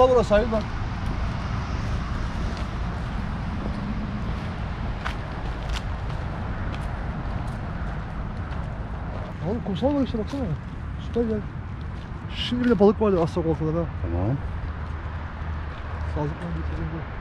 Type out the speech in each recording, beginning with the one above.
kumsal burası var. Oğlum kumsal var işte baksana. Süper güzel. Şimdi bir de balık vardı asla ortada da. Tamam. Sazlıkla getirdim.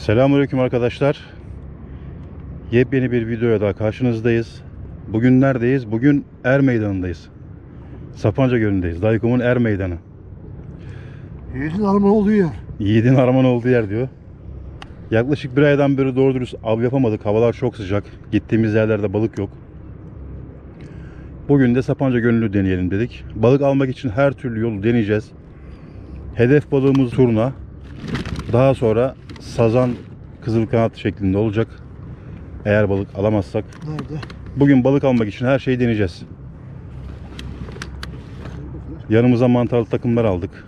Selamünaleyküm arkadaşlar. Yepyeni bir videoya daha karşınızdayız. Bugün neredeyiz? Bugün Er Meydanı'ndayız. Sapanca Gölü'ndeyiz. Daykum'un Er Meydanı. Yiğit'in arman olduğu yer. Yiğidin araman olduğu yer diyor. Yaklaşık bir aydan beri doğru dürüst av yapamadık. Havalar çok sıcak. Gittiğimiz yerlerde balık yok. Bugün de Sapanca Gölü'nü deneyelim dedik. Balık almak için her türlü yolu deneyeceğiz. Hedef balığımız turna. Daha sonra sazan kızıl kanat şeklinde olacak. Eğer balık alamazsak. Nerede? Bugün balık almak için her şeyi deneyeceğiz. Yanımıza mantarlı takımlar aldık.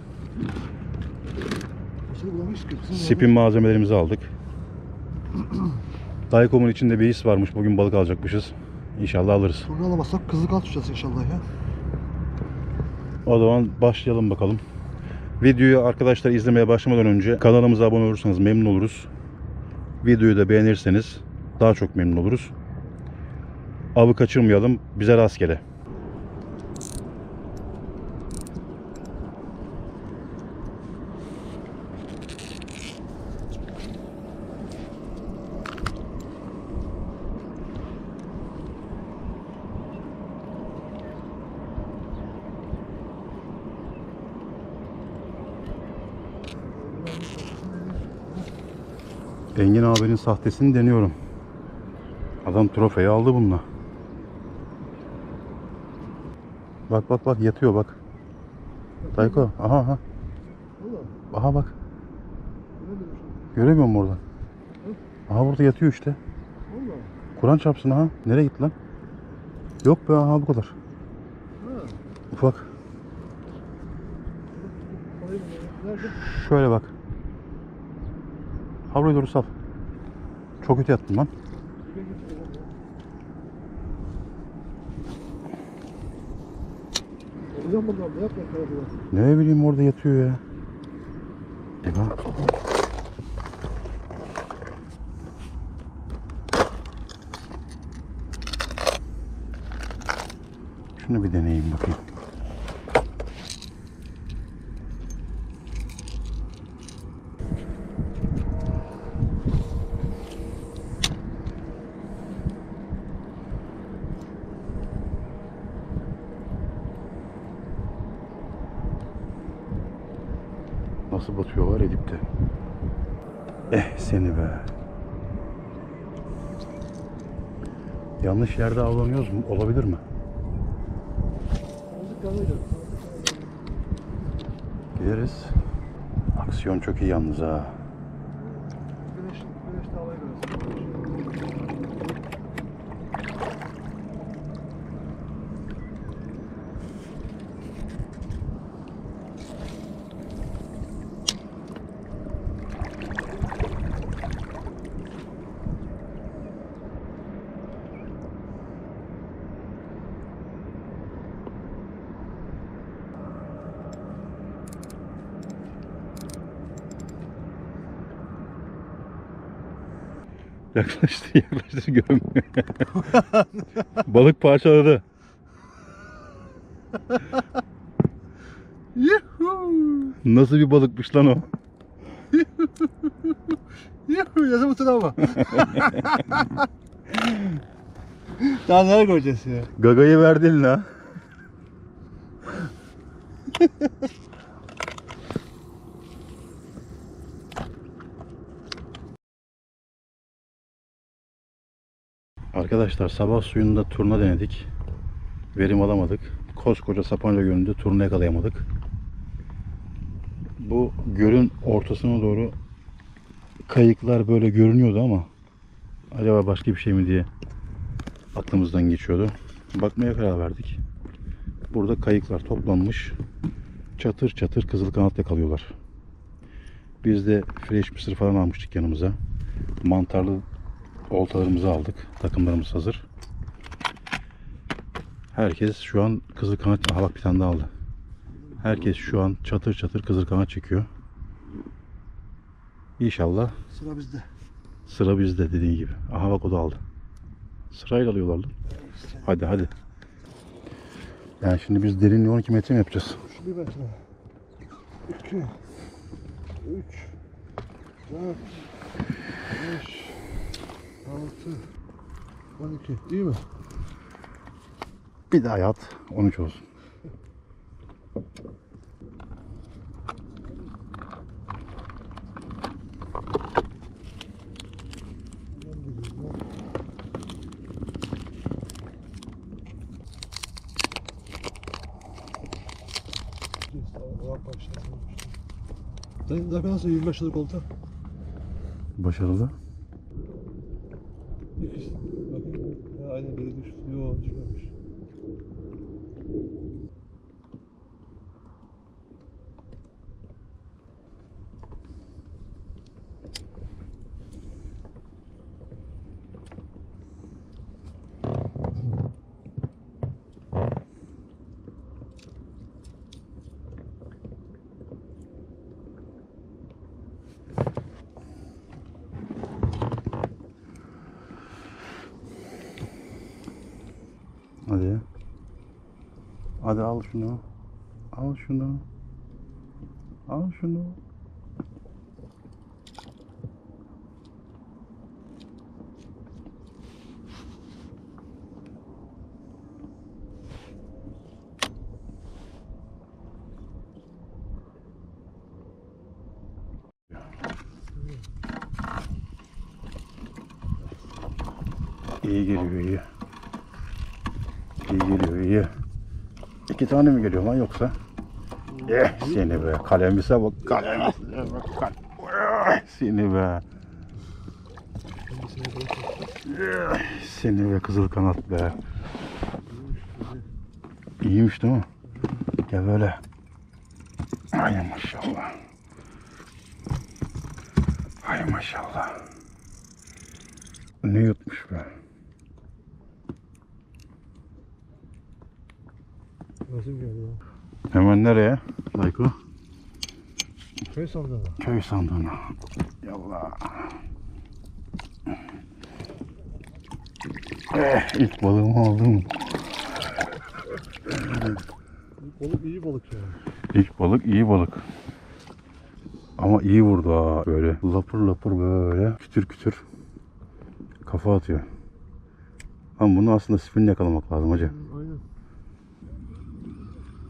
Spin malzemelerimizi aldık. Daykom'un içinde bir his varmış. Bugün balık alacakmışız. İnşallah alırız. Sonra alamazsak kızıl kal tutacağız inşallah ya. O zaman başlayalım bakalım. Videoyu arkadaşlar izlemeye başlamadan önce kanalımıza abone olursanız memnun oluruz. Videoyu da beğenirseniz daha çok memnun oluruz. Avı kaçırmayalım. Bize rastgele. Engin abinin sahtesini deniyorum. Adam trofeyi aldı bununla. Bak bak bak yatıyor bak. Tayko aha aha. Aha bak. Göremedim Göremiyor musun oradan? Aha burada yatıyor işte. Kur'an çarpsın aha. Nereye gitti lan? Yok be aha bu kadar. Ufak. Şöyle bak. Havluyu doğru sal. Çok kötü yattın lan. Ne bileyim orada yatıyor ya. Eyvah. Şunu bir deneyeyim bakayım. Nasıl batıyorlar Edip'te. Eh seni be. Yanlış yerde avlanıyoruz mu? Olabilir mi? Gideriz. Aksiyon çok iyi yalnız ha. Yaklaştı yaklaştı görünmüyor. Balık parçaladı. Nasıl bir balıkmış lan o? Yuhuu! Yazımı travma. Daha neler göreceğiz ya? Gagayı verdin la. Arkadaşlar sabah suyunda turna denedik. Verim alamadık. Koskoca Sapanca Gölü'nde turna yakalayamadık. Bu gölün ortasına doğru kayıklar böyle görünüyordu ama acaba başka bir şey mi diye aklımızdan geçiyordu. Bakmaya karar verdik. Burada kayıklar toplanmış. Çatır çatır kızıl kanat yakalıyorlar. Biz de fresh mısır falan almıştık yanımıza. Mantarlı oltalarımızı aldık. Takımlarımız hazır. Herkes şu an kızıl kanat... Aha bak bir tane daha aldı. Herkes şu an çatır çatır kızıl kanat çekiyor. İnşallah Sıra bizde. sıra bizde dediğin gibi. Aha bak o da aldı. Sırayla alıyorlar lan. Hadi hadi. Yani şimdi biz derinliği 12 metre mi yapacağız? Şu bir metre. İki. Üç. Dört. Beş. Altı. On iki. İyi mi? Bir daha yat. 13 olsun. Sen dakika nasıl 25 yıllık olta? Başarılı. İkisi. Bakın. Ya aynen biri düştü. Yok düşmemiş. Hadi. Hadi al şunu. Al şunu. Al şunu. İyi geliyor iyi. İyi geliyor iyi. İki tane mi geliyor lan yoksa? Eh seni be kalemise bak kalemise bak seni be. Eh, Seni be kızıl kanat be. İyiymiş değil mi? Gel böyle. Ay maşallah. Ay maşallah. Ne yutmuş be. Nasıl geldi ya? Hemen nereye? Dayko? Köy sandığına. Köy sandığına. Yallah. Eh, ilk balığımı aldım. Balık iyi balık ya. İlk balık iyi balık. Ama iyi vurdu ha böyle. Lapır lapır böyle kütür kütür kafa atıyor. Ama bunu aslında spinle yakalamak lazım hacı.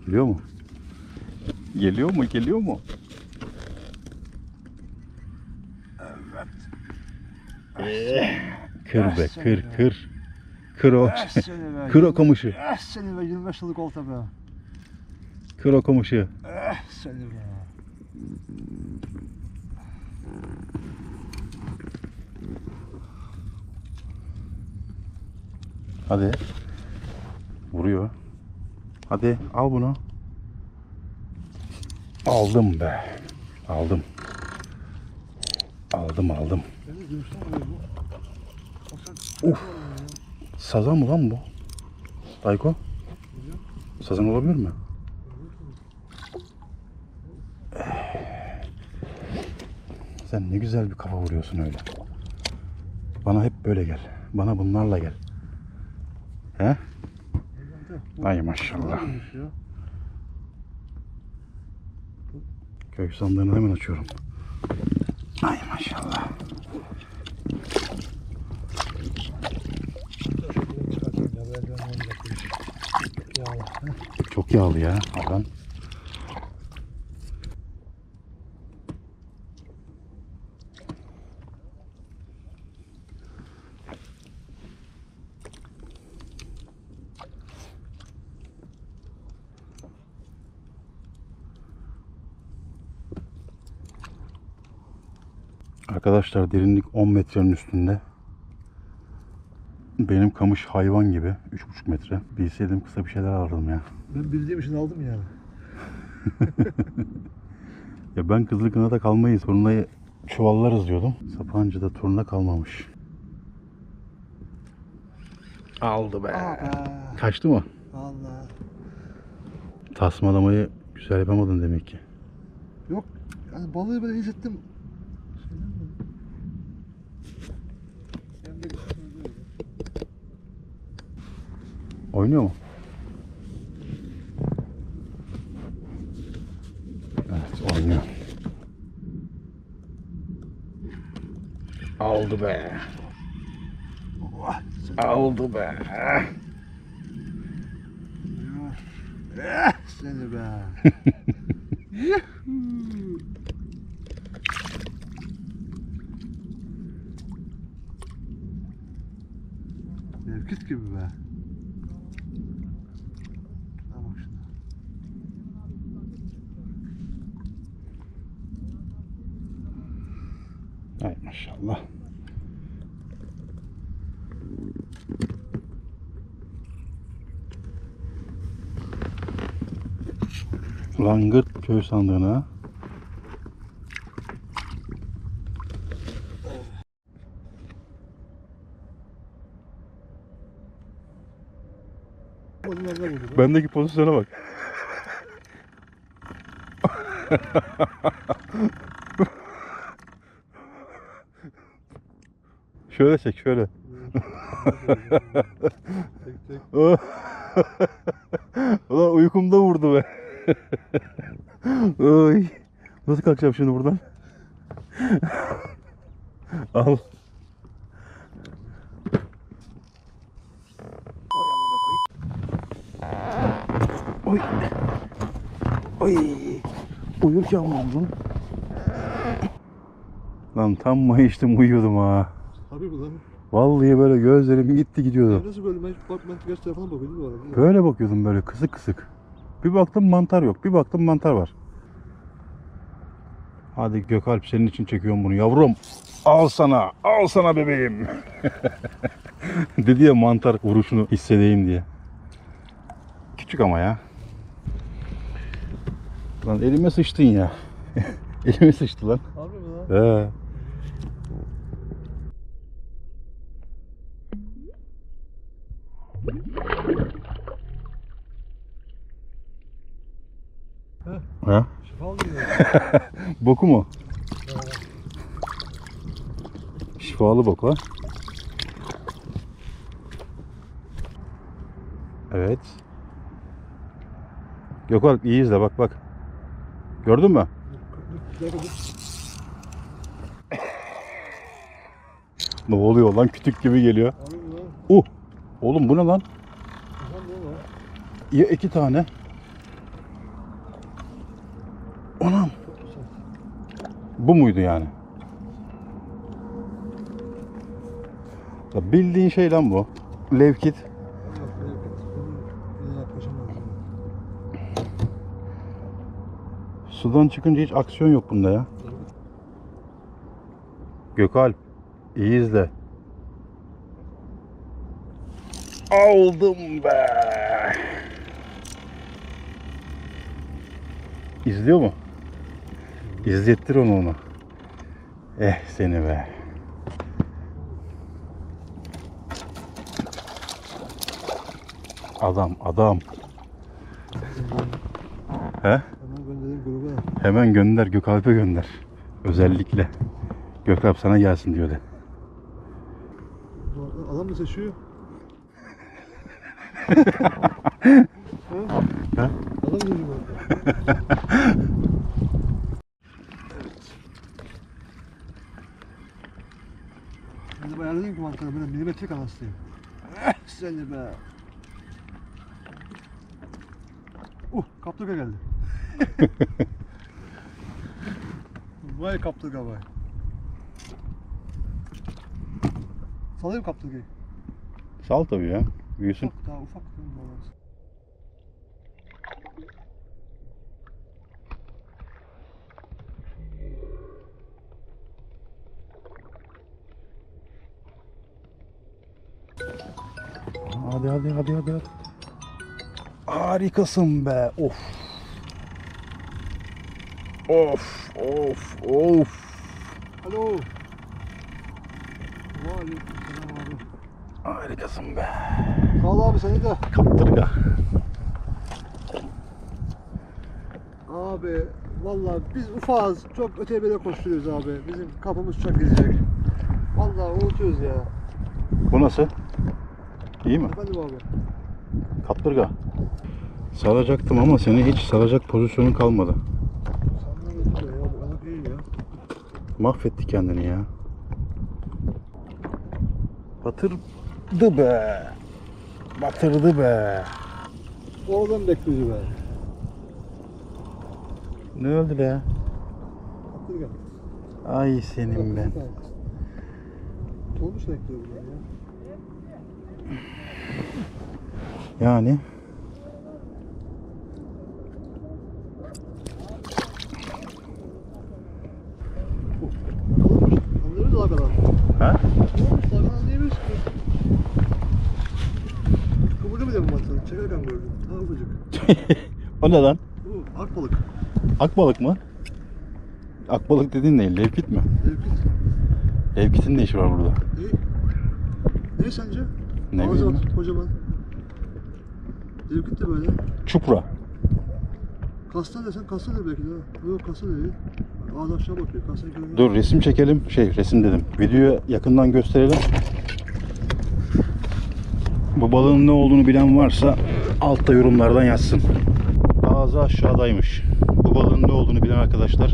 Geliyor mu? Geliyor mu? Geliyor mu? Evet. Kır be, kır, kır. Kır o. Kır o komşu. Ah seni be 25 yıllık olta be. Kır o komşu. Ah seni be. Hadi. Vuruyor. Hadi al bunu. Aldım be. Aldım. Aldım aldım. Uf. Sazan mı lan bu? Dayko? Sazan olabilir mi? Sen ne güzel bir kafa vuruyorsun öyle. Bana hep böyle gel. Bana bunlarla gel. He? Ay maşallah. ya. Köy sandığını hemen açıyorum. Ay maşallah. Çok yağlı ya Hakan. Arkadaşlar derinlik 10 metrenin üstünde. Benim kamış hayvan gibi 3,5 metre. Bilseydim kısa bir şeyler alırdım ya. Ben bildiğim için aldım yani. Ya ben Kızılkına'da kalmayı, turnayı çuvallarız diyordum. Sapancı'da turna kalmamış. Aldı be. Aa, Kaçtı mı? Allah. Tasmalamayı güzel yapamadın demek ki. Yok. Yani balığı böyle hissettim. Şeyden mi? Ben de bir şey söylüyorum. Oynuyor mu? Evet oynuyor. Aldı be. Aldı be. Seni be. Yuhuu. Mevkit gibi be. Ha bak şuna. Ay maşallah. Langırt köy sandığına. Bendeki pozisyona bak. şöyle çek şöyle. Tek tek. Ulan uykumda vurdu be. Oy. Nasıl kalkacağım şimdi buradan? Al. Oy. Oy. Uyurken vurdum. Lan tam mayıştım uyuyordum ha. Tabii bu lan. Vallahi böyle gözlerim gitti gidiyordu. Ben nasıl böyle ben bak gerçi telefona bakıyordum bu arada. Böyle bakıyordum böyle kısık kısık. Bir baktım mantar yok. Bir baktım mantar var. Hadi Gökalp senin için çekiyorum bunu yavrum. Al sana, al sana bebeğim. Dedi ya mantar vuruşunu hissedeyim diye. Küçük ama ya. Lan elime sıçtın ya. elime sıçtı lan. Harbi mi lan? He. Ha? Şifal gibi. Boku mu? Şifalı bok lan. Evet. Gökalp iyi izle bak bak. Gördün mü? Ne oluyor lan kütük gibi geliyor. Uh. Oğlum bu ne lan? Ya iki tane. Anam. Çok güzel. Bu muydu yani? Ya bildiğin şey lan bu. Levkit. Sudan çıkınca hiç aksiyon yok bunda ya. Gökalp. iyi izle. Aldım be. İzliyor mu? İzlettir onu ona. Eh seni be. Adam adam. He? Hemen gönderelim gruba. Hemen gönder Gökalp'e gönder. Özellikle. Gökalp sana gelsin diyor de. Adam mı seçiyor? Adam mı seçiyor? evet. Dedim ki mantarı böyle milimetrik anasıyım. Eh seni be. Uh kaplıca geldi. vay kaplıca vay. Salayım kaplıcayı. Sal tabii ya. Büyüsün. Ufak daha ufak. değil Hadi hadi hadi hadi. hadi. Harikasın be. Of. Of of of. Alo. Aleykümselam abi. Harikasın be. Sağ ol abi seni de. Kaptırga. Abi vallahi biz ufağız. Çok öteye bire koşturuyoruz abi. Bizim kapımız çok gidecek. Vallahi unutuyoruz ya. Bu nasıl? İyi mi? Kaptırga. Salacaktım ama seni hiç salacak pozisyonun kalmadı. Mahvetti kendini ya. Batırdı be. Batırdı be. Oradan bekliyoruz be. Ne öldü be? Ay senin ben. Olmuş bekliyor ya. Yani ha? Kıvırcı mı diyor bu mantarı? Çekerken gördüm. Ha ufacık. o ne lan? Bu akbalık. Akbalık mı? Akbalık dediğin ne? Levkit mi? Levkit. Levkit'in ne işi var burada? Ne? Ne sence? Ne Ağzı bileyim at, kocaman. Levkit de böyle. Çupra. Kastan desen kastan belki de. Yok kastan değil. Ağzı aşağı bakıyor. Kastan görünüyor. Dur resim çekelim. Şey resim dedim. Videoyu yakından gösterelim. Bu balığın ne olduğunu bilen varsa altta yorumlardan yazsın. Ağzı aşağıdaymış. Bu balığın ne olduğunu bilen arkadaşlar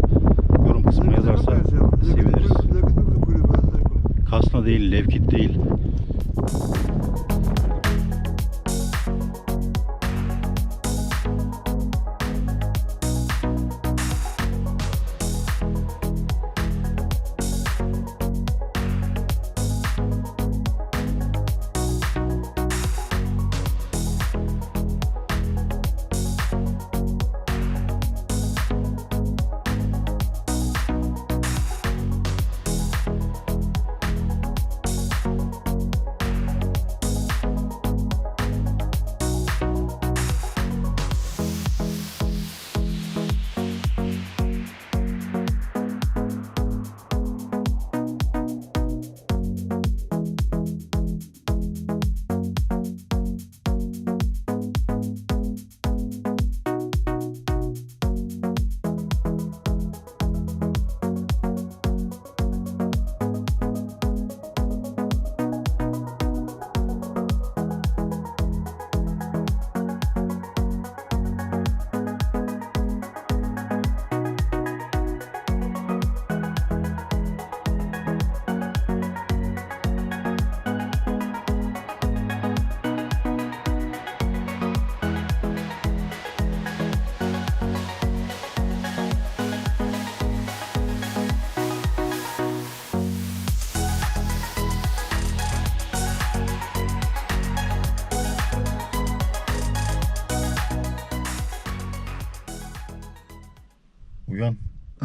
yorum kısmına yazarsa seviniriz. Kasna değil, levkit değil.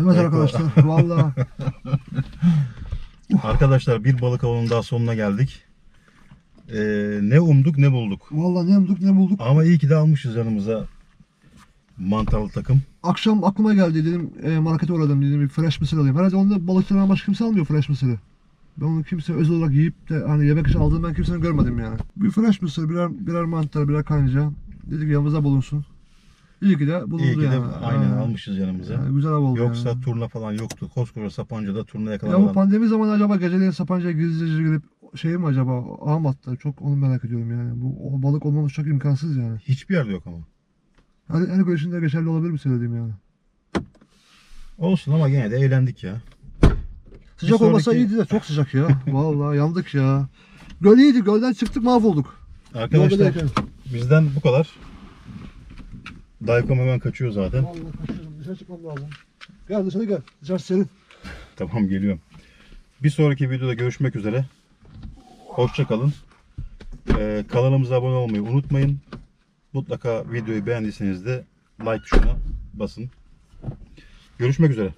Evet arkadaşlar valla Arkadaşlar bir balık avının daha sonuna geldik. Ee, ne umduk ne bulduk. valla ne bulduk ne bulduk. Ama iyi ki de almışız yanımıza mantarlı takım. Akşam aklıma geldi dedim e, markete uğradım dedim bir fresh mısır alayım. Herhalde onda balıkçılardan başka kimse almıyor fresh mısırı. Ben onu kimse özel olarak yiyip de hani yemek için aldığını ben kimsenin görmedim yani. Bir fresh mısır, birer, birer mantar, birer kanca. Dedik yanımıza bulunsun. İyi ki de bulundu İyi ki de yani. aynen Ha. almışız yanımıza. Yani güzel av oldu Yoksa yani. turna falan yoktu. Koskoca Sapanca'da turna Ya bu pandemi zamanı acaba geceleyin Sapanca'ya gizlice girip şey mi acaba ağ mı attı? Çok onu merak ediyorum yani. Bu o balık olmaması çok imkansız yani. Hiçbir yerde yok ama. Her, her görüşünde geçerli olabilir mi söylediğim yani. Olsun ama gene de eğlendik ya. Sıcak Bir olmasa sonraki- iyiydi de çok sıcak ya. Vallahi yandık ya. Göl iyiydi. Gölden çıktık mahvolduk. Arkadaşlar Yoldayken. bizden bu kadar. Daykom hemen kaçıyor zaten. Vallahi kaçıyorum. Dışarı çıkmam lazım. Gel dışarı gel. Dışarı serin. Tamam geliyorum. Bir sonraki videoda görüşmek üzere. Hoşça kalın. Ee, kanalımıza abone olmayı unutmayın. Mutlaka videoyu beğendiyseniz de like tuşuna basın. Görüşmek üzere.